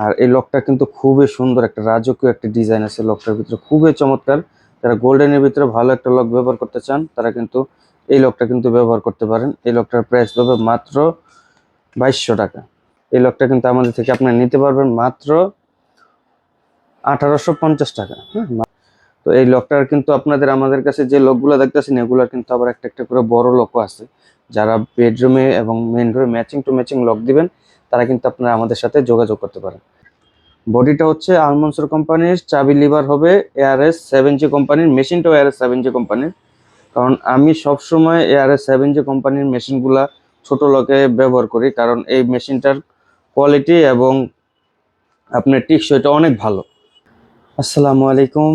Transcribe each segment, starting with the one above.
আর এই লকটা কিন্তু খুবই সুন্দর, একটা রাজকীয় একটা ডিজাইন আছে লকটার ভিতরে, খুবই চমৎকার। যারা গোল্ডেনের ভিতরে ভালো একটা লক ব্যবহার করতে চান, তারা কিন্তু এই লকটা কিন্তু ব্যবহার করতে পারেন। এই লকটার প্রাইস পাবে মাত্র বাইশশো টাকা। এই লকটা কিন্তু আমাদের থেকে আপনারা নিতে পারবেন মাত্র আঠারোশো পঞ্চাশ টাকা হ্যাঁ? তো এই লকটার কিন্তু আপনাদের, আমাদের কাছে যে লকগুলো দেখতেছেন এগুলোর কিন্তু আবার একটা একটা করে বড় লকও আছে। যারা বেডরুমে এবং মেন রুমে ম্যাচিং টু ম্যাচিং লক দিবেন তারা কিন্তু আপনারা আমাদের সাথে যোগাযোগ করতে পারেন। বডিটা হচ্ছে আলমন্সর কোম্পানির, চাবি লিভার হবে এআরএস সেভেন জি কোম্পানির, মেশিনটাও এআরএস সেভেন জি কোম্পানির। কারণ আমি সবসময় এআরএস সেভেন জি কোম্পানির মেশিনগুলা ছোট লকে ব্যবহার করি, কারণ এই মেশিনটার কোয়ালিটি এবং আপনার টিকসইটা অনেক ভালো। আসসালামু আলাইকুম।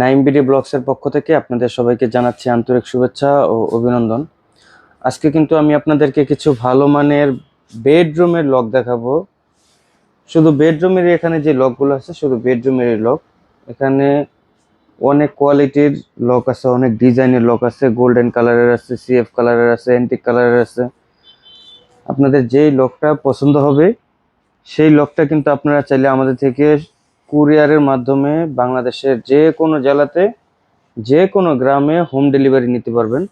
নাইম বিডি ব্লগসের পক্ষ থেকে আপনাদের সবাইকে জানাচ্ছি আন্তরিক শুভেচ্ছা ও অভিনন্দন। আজকে কিন্তু আমি আপনাদেরকে কিছু ভালো মানের বেডরুমের লক দেখাবো। শুধু বেডরুমের এখানে যে লকগুলো আছে, শুধু বেডরুমের লক এখানে অনেক কোয়ালিটির লক আছে, অনেক ডিজাইনের লক আছে। গোল্ডেন কালারের আছে সিএফ কালারের আছে অ্যান্টিক কালারের আছে। আপনাদের যেই লকটা পছন্দ হবে, সেই লকটা কিন্তু আপনারা চাইলে আমাদের থেকে কুরিয়ারের মাধ্যমে বাংলাদেশের যে কোনো জেলাতে, যে কোনো গ্রামে হোম ডেলিভারি নিতে পারবেন।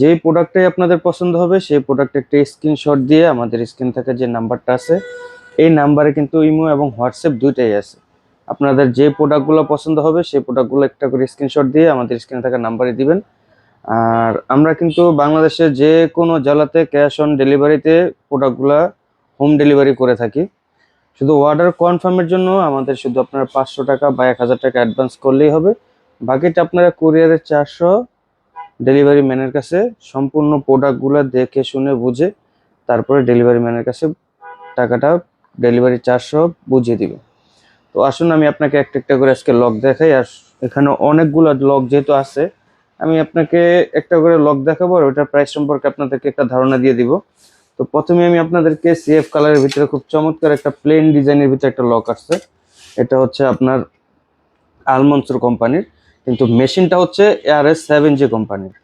যেই প্রোডাক্টটাই আপনাদের পছন্দ হবে, সেই প্রোডাক্টের একটা স্ক্রিনশট দিয়ে আমাদের স্ক্রিন থেকে যে নাম্বারটা আছে, এই নাম্বারে কিন্তু ইমো এবং হোয়াটসঅ্যাপ দুইটাই আছে। আপনাদের যে প্রোডাক্টগুলো পছন্দ হবে, সেই প্রোডাক্টগুলো একটা করে স্ক্রিনশট দিয়ে আমাদের স্ক্রিনে থাকা নাম্বারে দিবেন। আর আমরা কিন্তু বাংলাদেশের যে কোনো জেলাতে ক্যাশ অন ডেলিভারিতে প্রোডাক্টগুলো হোম ডেলিভারি করে থাকি। শুধু অর্ডার কনফার্মের জন্য আমাদের শুধু আপনারা পাঁচশো টাকা বা এক হাজার টাকা অ্যাডভান্স করলেই হবে। বাকিটা আপনারা কুরিয়ারের চারশো ডেলিভারি ম্যানের কাছে সম্পূর্ণ প্রোডাক্টগুলো দেখে শুনে বুঝে তারপরে ডেলিভারি ম্যানের কাছে টাকাটা ডেলিভারি চারশো বুঝিয়ে দিবে। তো আসুন আমি আপনাকে একটা একটা করে আজকে লক দেখাই। আর এখানে অনেকগুলো লক যেহেতু আছে, আমি আপনাকে একটা করে লক দেখাবো আর ওটার প্রাইস সম্পর্কে আপনাদেরকে একটা ধারণা দিয়ে দিব। তো প্রথমে আমি আপনাদেরকে সিএফ কালারের ভিতরে খুব চমৎকার একটা প্লেন ডিজাইনের ভিতরে একটা লক আসছে। এটা হচ্ছে আপনার আলমন্সর কোম্পানির কিন্তু মেশিনটা হচ্ছে এআরএস সেভেন জি কোম্পানির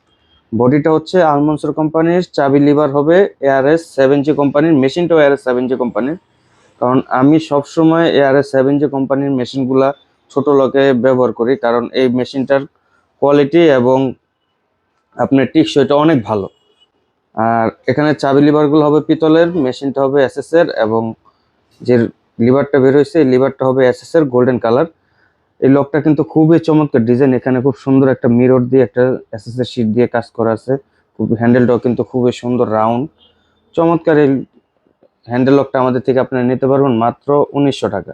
বডিটা হচ্ছে আলমন্সর কোম্পানির চাবি লিভার হবে এআরএস সেভেন জি কোম্পানির মেশিনটাও এআরএস সেভেন জি কোম্পানির কারণ আমি সবসময় এআরএস সেভেন জি কোম্পানির মেশিনগুলা ছোট লকে ব্যবহার করি, কারণ এই মেশিনটার কোয়ালিটি এবং আপনার টিকসইটা অনেক ভালো। আর এখানে চাবি লিভারগুলো হবে পিতলের, মেশিনটা হবে এসএস এর এবং যে লিভারটা বের হয়েছে, এই লিভারটা হবে এসএস এর গোল্ডেন কালার এই লকটা কিন্তু খুবই চমৎকার ডিজাইন এখানে খুব সুন্দর একটা মিরর দিয়ে, একটা এর শিট দিয়ে কাজ করা আছে। খুব হ্যান্ডেলটাও কিন্তু খুবই সুন্দর রাউন্ড চমৎকার এই হ্যান্ডেল লকটা আমাদের থেকে আপনারা নিতে পারবেন মাত্র উনিশশো টাকা।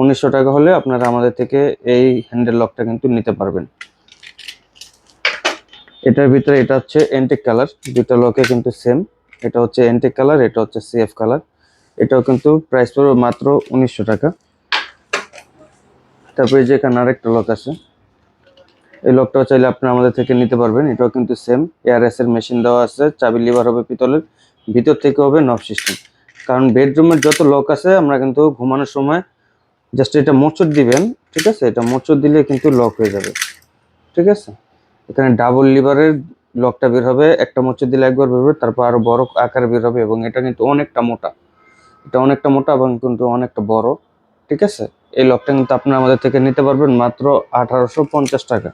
উনিশশো টাকা হলে আপনারা আমাদের থেকে এই হ্যান্ডেল লকটা কিন্তু নিতে পারবেন। এটার ভিতরে এটা হচ্ছে এন্টিক কালার দুটো লকে কিন্তু সেম এটা হচ্ছে এন্টিক কালার এটা হচ্ছে সিএফ কালার এটাও কিন্তু প্রাইস পড়বে মাত্র উনিশশো টাকা। তারপরে যে এখানে আরেকটা লক আছে। এই লকটাও চাইলে আপনি আমাদের থেকে নিতে পারবেন। এটাও কিন্তু সেম এআরএস এর মেশিন দেওয়া আছে। চাবি লিভার হবে পিতলের। ভিতর থেকে হবে নব সিস্টেম কারণ বেডরুমের যত লক আছে, আমরা কিন্তু ঘুমানোর সময় জাস্ট এটা মোচড় দিবেন, ঠিক আছে? এটা মোচড় দিলে কিন্তু লক হয়ে যাবে। ঠিক আছে? এখানে ডাবল লিভারের লকটা বের হবে। একটা মোচড় দিলে একবার বের হবে, তারপর আরও বড় আকার বের হবে এবং এটা কিন্তু অনেকটা মোটা। এটা অনেকটা মোটা এবং কিন্তু অনেকটা বড়। ঠিক আছে? এই লকটা কিন্তু আপনারা আমাদের থেকে নিতে পারবেন মাত্র আঠারোশো পঞ্চাশ টাকা।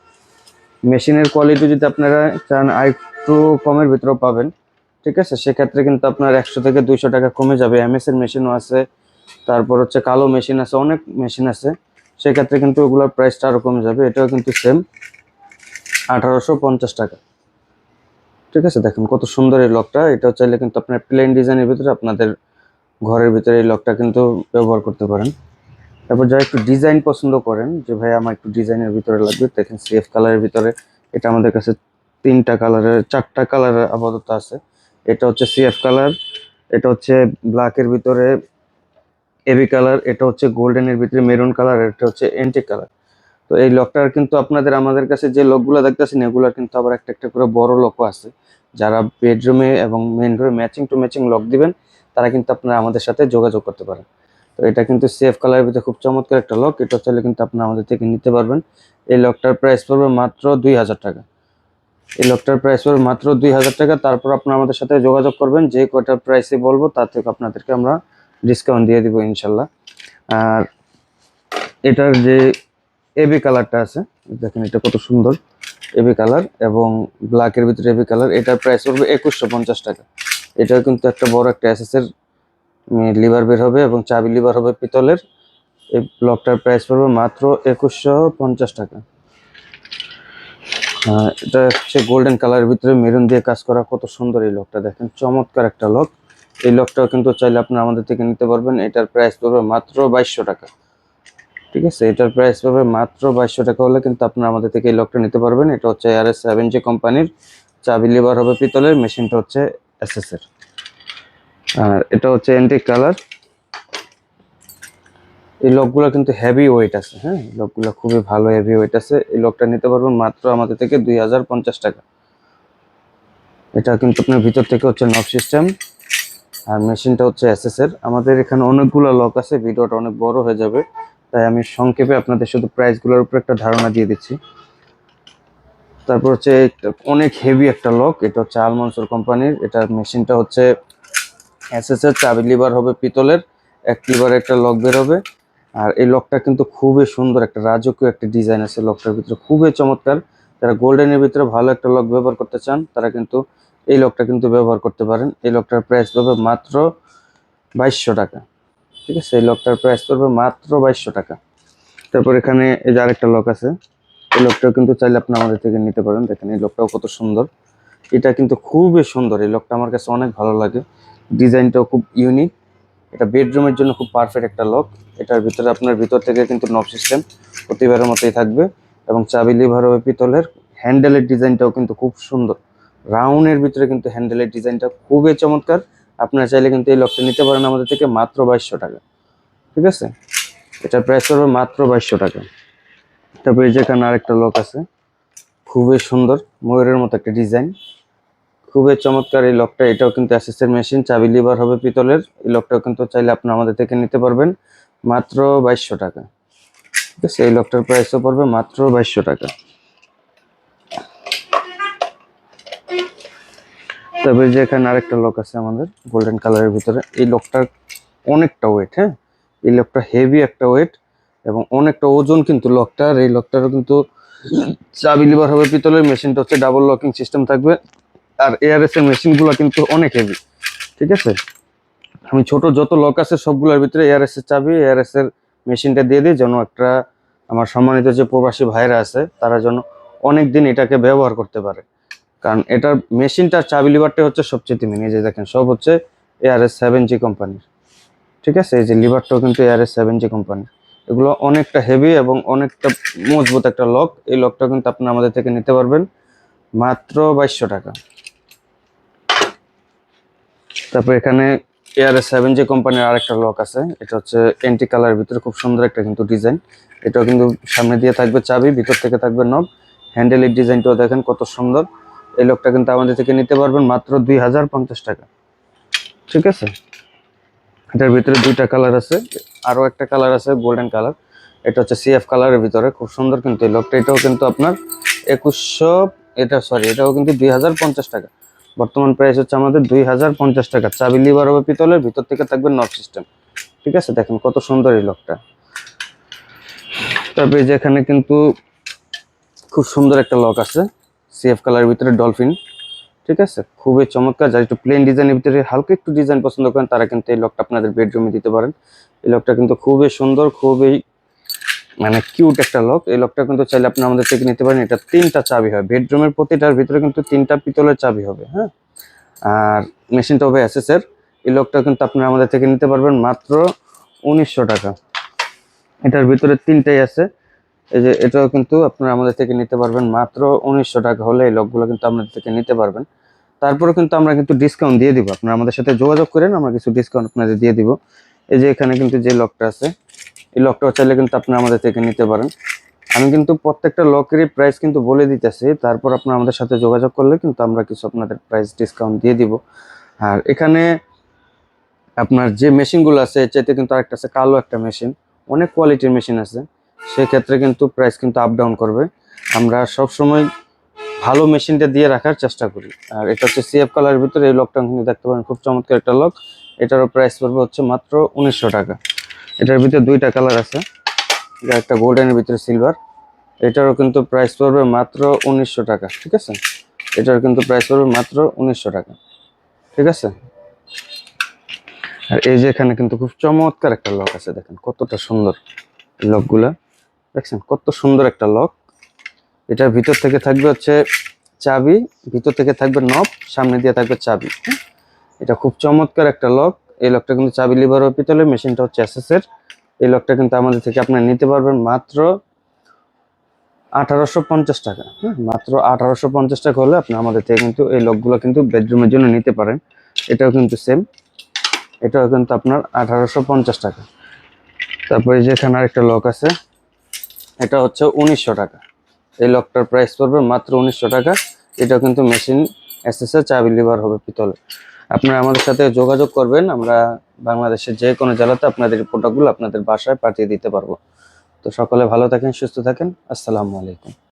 মেশিনের কোয়ালিটি যদি আপনারা চান আর একটু কমের ভিতরেও পাবেন, ঠিক আছে? সেক্ষেত্রে কিন্তু আপনার একশো থেকে দুইশো টাকা কমে যাবে। এমএস এর মেশিনও আছে, তারপর হচ্ছে কালো মেশিন আছে, অনেক মেশিন আছে। সেক্ষেত্রে কিন্তু ওগুলোর প্রাইসটা আরও কমে যাবে। এটাও কিন্তু সেম আঠারোশো পঞ্চাশ টাকা। ঠিক আছে? দেখুন কত সুন্দর এই লকটা এটাও চাইলে কিন্তু আপনার প্লেন ডিজাইনের ভিতরে আপনাদের ঘরের ভিতরে এই লকটা কিন্তু ব্যবহার করতে পারেন। তারপর যারা একটু ডিজাইন পছন্দ করেন, যে ভাই আমার একটু ডিজাইনের ভিতরে লাগবে, দেখেন সেফ কালারের ভিতরে, এটা আমাদের কাছে তিনটা কালারের চারটা কালারের আপাতত আছে। এটা হচ্ছে সিএফ কালার এটা হচ্ছে ব্ল্যাকের ভিতরে এবি কালার এটা হচ্ছে গোল্ডেনের ভিতরে মেরুন কালার এটা হচ্ছে এন্টিক কালার তো এই লকটার কিন্তু আপনাদের, আমাদের কাছে যে লকগুলো দেখতেছেন, এগুলোর কিন্তু আবার একটা একটা করে বড় লকও আছে। যারা বেডরুমে এবং মেন রুমে ম্যাচিং টু ম্যাচিং লক দিবেন, তারা কিন্তু আপনারা আমাদের সাথে যোগাযোগ করতে পারেন। তো এটা কিন্তু সেফ কালারের ভিতরে খুব চমৎকার একটা লক এটা চাইলে কিন্তু আপনারা আমাদের থেকে নিতে পারবেন। এই লকটার প্রাইস পড়বে মাত্র দুই হাজার টাকা। এই লকটার প্রাইস পড়বে মাত্র দুই হাজার টাকা। তারপর আপনারা আমাদের সাথে যোগাযোগ করবেন। যে কয়টার প্রাইসে বলব, তার থেকে আপনাদেরকে আমরা ডিসকাউন্ট দিয়ে দিব ইনশাল্লাহ। আর এটার যে এবি কালারটা আছে, দেখেন এটা কত সুন্দর। এবি কালার এবং ব্ল্যাকের ভিতরে এবি কালার এটার প্রাইস পড়বে একুশশো পঞ্চাশ টাকা। এটাও কিন্তু একটা বড় একটা এসএসের লিভার বের হবে এবং চাবি লিভার হবে পিতলের। এই ব্লকটার প্রাইস পড়বে মাত্র একুশশো পঞ্চাশ টাকা। এটা হচ্ছে গোল্ডেন কালারের ভিতরে মেরুন দিয়ে কাজ করা কত সুন্দর এই লকটা দেখেন, চমৎকার একটা লক এই লকটাও কিন্তু চাইলে আপনারা আমাদের থেকে নিতে পারবেন। এটার প্রাইস পড়বে মাত্র বাইশশো টাকা। ঠিক আছে, এটার প্রাইস পড়বে মাত্র বাইশশো টাকা হলে কিন্তু আপনারা আমাদের থেকে এই লকটা নিতে পারবেন। এটা হচ্ছে আর এস সেভেন জি কোম্পানির চাবি লিভার হবে পিতলের মেশিনটা হচ্ছে এস এর। আর এটা হচ্ছে অ্যান্টিক কালার এই লকগুলো কিন্তু হেভি ওয়েট আছে হ্যাঁ? লকগুলো খুবই ভালো হেভি ওয়েট আছে। এই লকটা নিতে পারবেন মাত্র আমাদের থেকে দুই হাজার পঞ্চাশ টাকা। এটা কিন্তু আপনার ভিতর থেকে হচ্ছে নব সিস্টেম আর মেশিনটা হচ্ছে এসএসএর আমাদের এখানে অনেকগুলো লক আছে, ভিডিওটা অনেক বড় হয়ে যাবে। তাই আমি সংক্ষেপে আপনাদের শুধু প্রাইসগুলোর উপর একটা ধারণা দিয়ে দিচ্ছি। তারপর হচ্ছে অনেক হেভি একটা লক এটা হচ্ছে আলমনসুর কোম্পানির এটার মেশিনটা হচ্ছে এসএস এর চাবি লিভার হবে পিতলের, এক লিভারে, একটা লক বের হবে। আর এই লকটা কিন্তু খুবই সুন্দর, একটা রাজকীয় একটা ডিজাইন আছে লকটার ভিতরে, খুবই চমৎকার। যারা গোল্ডেনের ভিতরে ভালো একটা লক ব্যবহার করতে চান, তারা কিন্তু এই লকটা কিন্তু ব্যবহার করতে পারেন। এই লকটার প্রাইস পড়বে মাত্র বাইশশো টাকা। ঠিক আছে, এই লকটার প্রাইস পড়বে মাত্র বাইশশো টাকা। তারপর এখানে এই যে আরেকটা লক আছে, এই লকটাও কিন্তু চাইলে আপনি আমাদের থেকে নিতে পারেন। দেখেন এই লকটাও কত সুন্দর। এটা কিন্তু খুবই সুন্দর, এই লকটা আমার কাছে অনেক ভালো লাগে। ডিজাইনটাও খুব ইউনিক এটা বেডরুমের জন্য খুব পারফেক্ট একটা লক এটার ভিতরে আপনার ভিতর থেকে কিন্তু নব সিস্টেম প্রতিবারের মতোই থাকবে এবং চাবি লিভার হবে পিতলের। হ্যান্ডেলের ডিজাইনটাও কিন্তু খুব সুন্দর। রাউন্ডের ভিতরে কিন্তু হ্যান্ডেলের ডিজাইনটা খুবই চমৎকার। আপনারা চাইলে কিন্তু এই লকটা নিতে পারেন আমাদের থেকে মাত্র বাইশশো টাকা। ঠিক আছে? এটার প্রাইস হবে মাত্র বাইশশো টাকা। তারপরে যেখানে আরেকটা লক আছে। খুবই সুন্দর, ময়ূরের মতো একটা ডিজাইন খুবই চমৎকার এই লকটা এটাও কিন্তু অ্যাসেসের মেশিন চাবি লিভার হবে পিতলের। এই লকটাও কিন্তু চাইলে আপনি আমাদের থেকে নিতে পারবেন। মাত্র বাইশশো টাকা। ঠিক আছে, এই লকটার প্রাইসও পড়বে মাত্র বাইশশো টাকা। তারপরে যে এখানে আরেকটা লক আছে আমাদের গোল্ডেন কালারের ভিতরে। এই লকটার অনেকটা ওয়েট হ্যাঁ? এই লকটা হেভি একটা ওয়েট এবং অনেকটা ওজন কিন্তু লকটার এই লকটারও কিন্তু চাবি লিভার হবে পিতলের। মেশিনটা হচ্ছে ডাবল লকিং সিস্টেম থাকবে। আর এআরএস এর মেশিনগুলো কিন্তু অনেক হেভি ঠিক আছে? আমি ছোট যত লক আছে সবগুলোর ভিতরে এআরএস এর চাবি এআরএস এর মেশিনটা দিয়ে দিই যেন একটা আমার সম্মানিত যে প্রবাসী ভাইরা আছে, তারা যেন অনেক দিন এটাকে ব্যবহার করতে পারে। কারণ এটার মেশিনটার চাবি লিভারটা হচ্ছে সবচেয়ে মেন যে দেখেন, সব হচ্ছে এআরএস সেভেন জি কোম্পানির ঠিক আছে? এই যে লিভারটাও কিন্তু এআরএস সেভেন জি কোম্পানির এগুলো অনেকটা হেভি এবং অনেকটা মজবুত একটা লক এই লকটা কিন্তু আপনি আমাদের থেকে নিতে পারবেন মাত্র বাইশশো টাকা। তারপর এখানে এআরএস সেভেন জি কোম্পানির আরেকটা লক আছে, এটা হচ্ছে এন্টি কালারের ভিতরে খুব সুন্দর একটা কিন্তু ডিজাইন এটাও কিন্তু সামনে দিয়ে থাকবে চাবি, ভিতর থেকে থাকবে নব হ্যান্ডেলের ডিজাইনটাও দেখেন কত সুন্দর। এই লকটা কিন্তু আমাদের থেকে নিতে পারবেন মাত্র দুই হাজার পঞ্চাশ টাকা। ঠিক আছে? এটার ভিতরে দুইটা কালার আছে, আরও একটা কালার আছে গোল্ডেন কালার এটা হচ্ছে সিএফ কালারের ভিতরে, খুব সুন্দর কিন্তু এই লকটা এটাও কিন্তু আপনার একুশশো, এটা সরি এটাও কিন্তু দুই হাজার পঞ্চাশ টাকা। বর্তমান প্রাইস হচ্ছে আমাদের দুই হাজার পঞ্চাশ টাকা। চাবি লিভার হবে পিতলের, ভিতর থেকে থাকবে নব সিস্টেম ঠিক আছে? দেখেন কত সুন্দর এই লকটা তারপরে যেখানে কিন্তু খুব সুন্দর একটা লক আছে সিএফ কালারের ভিতরে ডলফিন ঠিক আছে? খুবই চমৎকার, যারা একটু প্লেন ডিজাইনের ভিতরে হালকা একটু ডিজাইন পছন্দ করেন, তারা কিন্তু এই লকটা আপনাদের বেডরুমে দিতে পারেন। এই লকটা কিন্তু খুবই সুন্দর, খুবই মানে কিউট একটা লক এই লকটা কিন্তু চাইলে আপনি আমাদের থেকে নিতে পারেন। এটা তিনটা চাবি হয়। বেডরুমের প্রতিটার ভিতরে কিন্তু তিনটা পিতলের চাবি হবে হ্যাঁ? আর মেশিনটা হবে এর। এই লকটা কিন্তু আপনি আমাদের থেকে নিতে পারবেন মাত্র উনিশশো টাকা। এটার ভিতরে তিনটাই আছে। এই যে এটাও কিন্তু আপনারা আমাদের থেকে নিতে পারবেন মাত্র উনিশশো টাকা হলে এই লকগুলো কিন্তু আমাদের থেকে নিতে পারবেন। তারপরে কিন্তু আমরা কিন্তু ডিসকাউন্ট দিয়ে দিব। আপনারা আমাদের সাথে যোগাযোগ করেন, আমরা কিছু ডিসকাউন্ট আপনাদের দিয়ে দিব। এই যে এখানে কিন্তু যে লকটা আছে এই লকটাও চাইলে কিন্তু আপনারা আমাদের থেকে নিতে পারেন। আমি কিন্তু প্রত্যেকটা লকেরই প্রাইস কিন্তু বলে দিতেছি। তারপর আপনারা আমাদের সাথে যোগাযোগ করলে কিন্তু আমরা কিছু আপনাদের প্রাইস ডিসকাউন্ট দিয়ে দিব। আর এখানে আপনার যে মেশিনগুলো আছে চাইতে কিন্তু আরেকটা আছে, কালো একটা মেশিন অনেক কোয়ালিটির মেশিন আছে। সেক্ষেত্রে কিন্তু প্রাইস কিন্তু আপ ডাউন করবে। আমরা সব সময় ভালো মেশিনটা দিয়ে রাখার চেষ্টা করি। আর এটা হচ্ছে সিএফ কালারের ভিতরে এই লকটা কিন্তু দেখতে পারেন। খুব চমৎকার একটা লক এটারও প্রাইস পড়বে হচ্ছে মাত্র উনিশশো টাকা। এটার ভিতরে দুইটা কালার আছে। এটা একটা গোল্ডেনের ভিতরে সিলভার এটারও কিন্তু প্রাইস পড়বে মাত্র উনিশশো টাকা, ঠিক আছে? এটার কিন্তু প্রাইস পড়বে মাত্র উনিশশো টাকা, ঠিক আছে? আর এই যে এখানে কিন্তু খুব চমৎকার একটা লক আছে, দেখেন কতটা সুন্দর লকগুলা দেখছেন কত সুন্দর একটা লক এটার ভিতর থেকে থাকবে হচ্ছে চাবি, ভিতর থেকে থাকবে নব সামনে দিয়ে থাকবে চাবি হ্যাঁ? এটা খুব চমৎকার একটা লক এই লকটা কিন্তু চাবি লিভার ও পিতলের মেশিনটা হচ্ছে এসএস এর। এই লকটা কিন্তু আমাদের থেকে আপনারা নিতে পারবেন মাত্র আঠারোশো পঞ্চাশ টাকা। হ্যাঁ মাত্র আঠারোশো পঞ্চাশ টাকা হলে আপনি আমাদের থেকে কিন্তু এই লকগুলো কিন্তু বেডরুমের জন্য নিতে পারেন। এটাও কিন্তু সেম এটাও কিন্তু আপনার আঠারোশো পঞ্চাশ টাকা। তারপরে যেখানে আরেকটা লক আছে, এটা হচ্ছে উনিশশো টাকা। এই লকটার প্রাইস পড়বে মাত্র উনিশশো টাকা। এটা কিন্তু মেশিন এসএসএ চাবি লিভার হবে পিতলে আপনারা আমাদের সাথে যোগাযোগ করবেন। আমরা বাংলাদেশের যে কোনো জেলাতে আপনাদের প্রোডাক্টগুলো আপনাদের বাসায় পাঠিয়ে দিতে পারব। তো সকলে ভালো থাকেন, সুস্থ থাকেন। আসসালামু আলাইকুম।